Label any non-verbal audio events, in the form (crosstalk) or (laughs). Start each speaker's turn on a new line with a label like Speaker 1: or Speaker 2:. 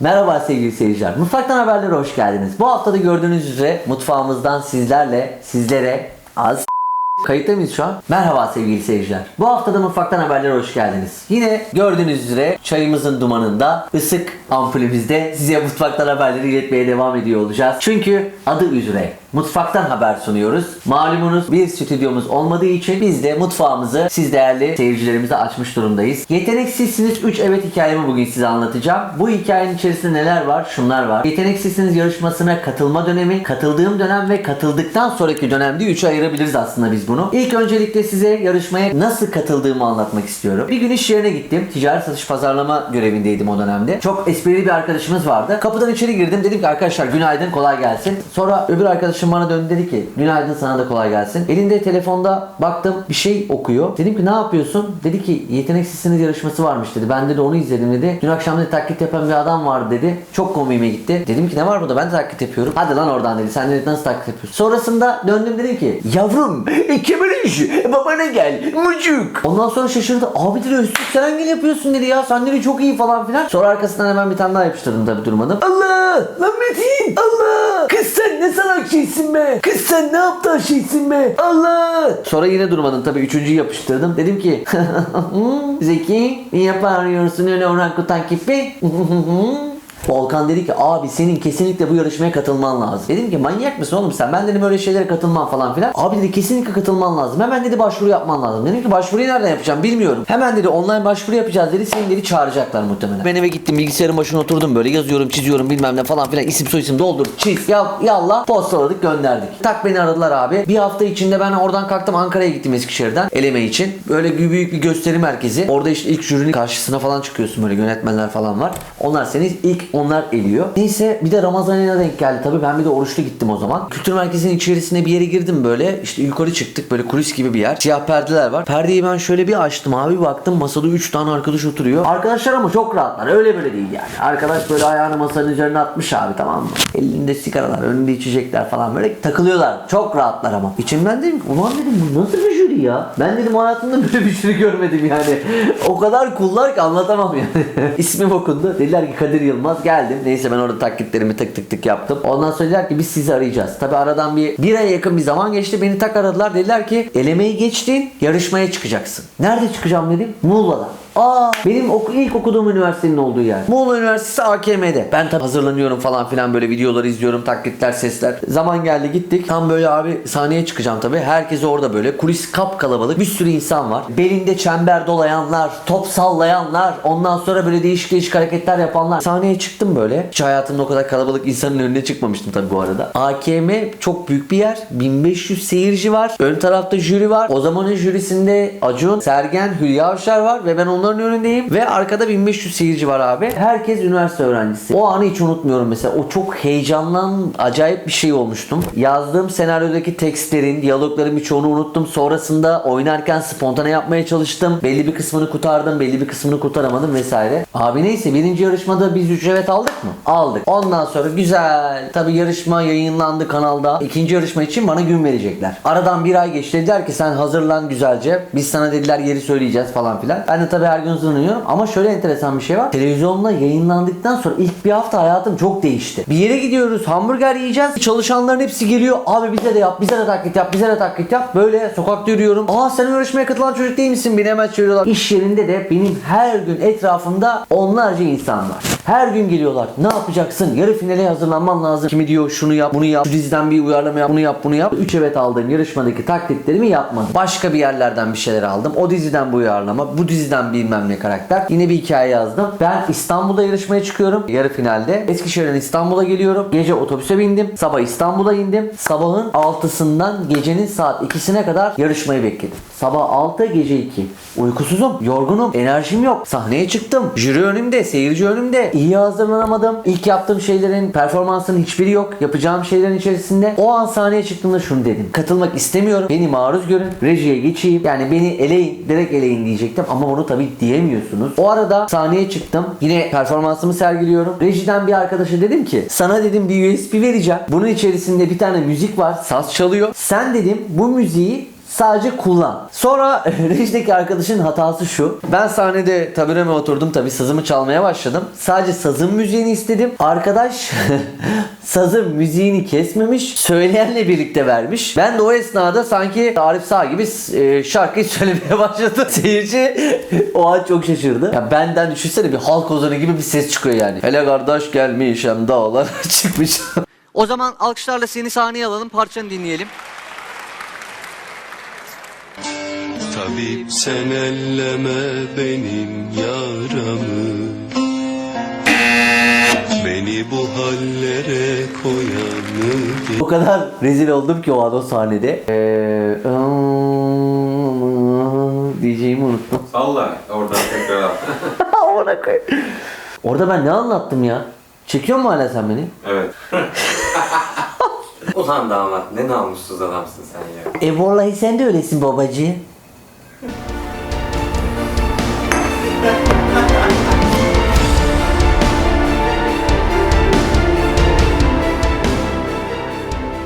Speaker 1: Merhaba sevgili seyirciler. Mutfaktan haberlere hoş geldiniz. Bu haftada gördüğünüz üzere mutfağımızdan sizlerle, sizlere az (laughs) Kayıtta mıyız şu an? Merhaba sevgili seyirciler. Bu haftada Mutfaktan Haberlere hoş geldiniz. Yine gördüğünüz üzere çayımızın dumanında, ısık ampulümüzde size mutfaktan haberleri iletmeye devam ediyor olacağız. Çünkü adı üzere mutfaktan haber sunuyoruz. Malumunuz bir stüdyomuz olmadığı için biz de mutfağımızı siz değerli seyircilerimize açmış durumdayız. Yeteneksizsiniz 3 evet hikayemi bugün size anlatacağım. Bu hikayenin içerisinde neler var? Şunlar var. Yeteneksizsiniz yarışmasına katılma dönemi, katıldığım dönem ve katıldıktan sonraki dönem diye 3'e ayırabiliriz aslında biz bunu. İlk öncelikle size yarışmaya nasıl katıldığımı anlatmak istiyorum. Bir gün iş yerine gittim. Ticaret satış pazarlama görevindeydim o dönemde. Çok esprili bir arkadaşımız vardı. Kapıdan içeri girdim. Dedim ki arkadaşlar günaydın kolay gelsin. Sonra öbür arkadaşım bana döndü dedi ki günaydın sana da kolay gelsin. Elinde telefonda baktım bir şey okuyor. Dedim ki ne yapıyorsun? Dedi ki yeteneksizsiniz yarışması varmış dedi. Ben de onu izledim dedi. Dün akşam dedi taklit yapan bir adam vardı dedi. Çok komiğime gitti. Dedim ki ne var burada ben de taklit yapıyorum. Hadi lan oradan dedi. Sen dedi nasıl taklit yapıyorsun? Sonrasında döndüm dedim ki yavrum Kemal işi babana gel mucuk. Ondan sonra şaşırdı. Abi dedi Öztürk sen hangi yapıyorsun dedi ya. Sen dedi çok iyi falan filan. Sonra arkasından hemen bir tane daha yapıştırdım tabii durmadım. Allah lan Metin Allah. Kız sen ne salak şeysin be. Kız sen ne aptal şeysin be. Allah. Sonra yine durmadım tabii üçüncüyü yapıştırdım. Dedim ki (laughs) Zeki niye bağırıyorsun öyle orangutan gibi? (laughs) Volkan dedi ki abi senin kesinlikle bu yarışmaya katılman lazım. Dedim ki manyak mısın oğlum sen? Ben dedim öyle şeylere katılmam falan filan. Abi dedi kesinlikle katılman lazım. Hemen dedi başvuru yapman lazım. Dedim ki başvuruyu nereden yapacağım bilmiyorum. Hemen dedi online başvuru yapacağız dedi. Seni dedi çağıracaklar muhtemelen. Ben eve gittim bilgisayarın başına oturdum böyle yazıyorum çiziyorum bilmem ne falan filan. isim soyisim doldur çiz ya yallah postaladık gönderdik. Tak beni aradılar abi. Bir hafta içinde ben oradan kalktım Ankara'ya gittim Eskişehir'den eleme için. Böyle büyük bir gösteri merkezi. Orada işte ilk jürinin karşısına falan çıkıyorsun böyle yönetmenler falan var. Onlar seni ilk onlar eliyor. Neyse bir de Ramazan ayına denk geldi tabii. Ben bir de oruçlu gittim o zaman. Kültür merkezinin içerisine bir yere girdim böyle. İşte yukarı çıktık böyle kulis gibi bir yer. Siyah perdeler var. Perdeyi ben şöyle bir açtım abi baktım masada 3 tane arkadaş oturuyor. Arkadaşlar ama çok rahatlar. Öyle böyle değil yani. Arkadaş böyle ayağını masanın üzerine atmış abi tamam mı? Elinde sigaralar, önünde içecekler falan böyle takılıyorlar. Çok rahatlar ama. İçimden dedim ki ulan dedim bu nasıl bir jüri ya? Ben dedim hayatımda böyle bir jüri görmedim yani. (laughs) o kadar kullar ki anlatamam yani. (laughs) İsmim okundu. Dediler ki Kadir Yılmaz geldim. Neyse ben orada taklitlerimi tık tık tık yaptım. Ondan sonra dediler ki biz sizi arayacağız. Tabi aradan bir bir aya yakın bir zaman geçti. Beni tak aradılar. Dediler ki elemeyi geçtin yarışmaya çıkacaksın. Nerede çıkacağım dedim. Muğla'da. Aa benim oku, ilk okuduğum üniversitenin olduğu yer. Muğla Üniversitesi AKM'de. Ben tabi hazırlanıyorum falan filan böyle videoları izliyorum. Taklitler, sesler. Zaman geldi gittik. Tam böyle abi sahneye çıkacağım tabi. Herkes orada böyle. Kulis kap kalabalık. Bir sürü insan var. Belinde çember dolayanlar, top sallayanlar. Ondan sonra böyle değişik değişik hareketler yapanlar. Sahneye çıktım böyle. Hiç hayatımda o kadar kalabalık insanın önüne çıkmamıştım tabi bu arada. AKM çok büyük bir yer. 1500 seyirci var. Ön tarafta jüri var. O zamanın jürisinde Acun, Sergen, Hülya Avşar var ve ben onların önündeyim ve arkada 1500 seyirci var abi. Herkes üniversite öğrencisi. O anı hiç unutmuyorum mesela. O çok heyecanlan, acayip bir şey olmuştum. Yazdığım senaryodaki tekstlerin, diyalogların birçoğunu unuttum. Sonrasında oynarken spontane yapmaya çalıştım. Belli bir kısmını kurtardım, belli bir kısmını kurtaramadım vesaire. Abi neyse birinci yarışmada biz 3 evet aldık mı? Aldık. Ondan sonra güzel. Tabi yarışma yayınlandı kanalda. İkinci yarışma için bana gün verecekler. Aradan bir ay geçti. Dediler ki sen hazırlan güzelce. Biz sana dediler yeri söyleyeceğiz falan filan. Ben de tabi her gün hazırlanıyorum. Ama şöyle enteresan bir şey var. Televizyonda yayınlandıktan sonra ilk bir hafta hayatım çok değişti. Bir yere gidiyoruz. Hamburger yiyeceğiz. Çalışanların hepsi geliyor. Abi bize de yap. Bize de taklit yap. Bize de taklit yap. Böyle sokakta yürüyorum. Aa sen yarışmaya katılan çocuk değil misin? Beni hemen çağırıyorlar. İş yerinde de benim her gün etrafımda onlarca insan var. Her gün geliyorlar. Ne yapacaksın? Yarı finale hazırlanman lazım. Kimi diyor şunu yap, bunu yap. Şu diziden bir uyarlama yap, bunu yap, bunu yap. 3 evet aldığım yarışmadaki taklitlerimi yapmadım. Başka bir yerlerden bir şeyler aldım. O diziden bu uyarlama, bu diziden bilmem ne karakter. Yine bir hikaye yazdım. Ben İstanbul'da yarışmaya çıkıyorum. Yarı finalde. Eskişehir'den İstanbul'a geliyorum. Gece otobüse bindim. Sabah İstanbul'a indim. Sabahın 6'sından gecenin saat 2'sine kadar yarışmayı bekledim. Sabah 6, gece 2. Uykusuzum, yorgunum, enerjim yok. Sahneye çıktım. Jüri önümde, seyirci önümde. İyi hazırlanamadım. İlk yaptığım şeylerin performansının hiçbiri yok. Yapacağım şeylerin içerisinde. O an sahneye çıktığımda şunu dedim. Katılmak istemiyorum. Beni maruz görün. Rejiye geçeyim. Yani beni eleyin. Direkt eleyin diyecektim. Ama onu tabii diyemiyorsunuz. O arada sahneye çıktım. Yine performansımı sergiliyorum. Rejiden bir arkadaşa dedim ki sana dedim bir USB vereceğim. Bunun içerisinde bir tane müzik var. Saz çalıyor. Sen dedim bu müziği Sadece kullan. Sonra (laughs) rejideki arkadaşın hatası şu. Ben sahnede tabireme oturdum tabi sazımı çalmaya başladım. Sadece sazın müziğini istedim. Arkadaş (laughs) sazın müziğini kesmemiş. Söyleyenle birlikte vermiş. Ben de o esnada sanki Arif Sağ gibi e, şarkıyı (laughs) söylemeye başladım. Seyirci o an çok şaşırdı. Ya benden düşünsene bir halk ozanı gibi bir ses çıkıyor yani. Hele kardeş gelmiş hem dağlar çıkmış. o zaman alkışlarla seni sahneye alalım parçanı dinleyelim.
Speaker 2: Tabip sen elleme benim yaramı Beni bu hallere koyanı
Speaker 1: O kadar rezil oldum ki o an o sahnede. Ee, diyeceğimi unuttum.
Speaker 3: Salla oradan tekrar al. (laughs)
Speaker 1: Orada ben ne anlattım ya? Çekiyor mu hala sen beni?
Speaker 3: evet. (laughs) Ulan damat ne namussuz adamsın sen ya.
Speaker 1: E vallahi sen de öylesin babacığım. (laughs)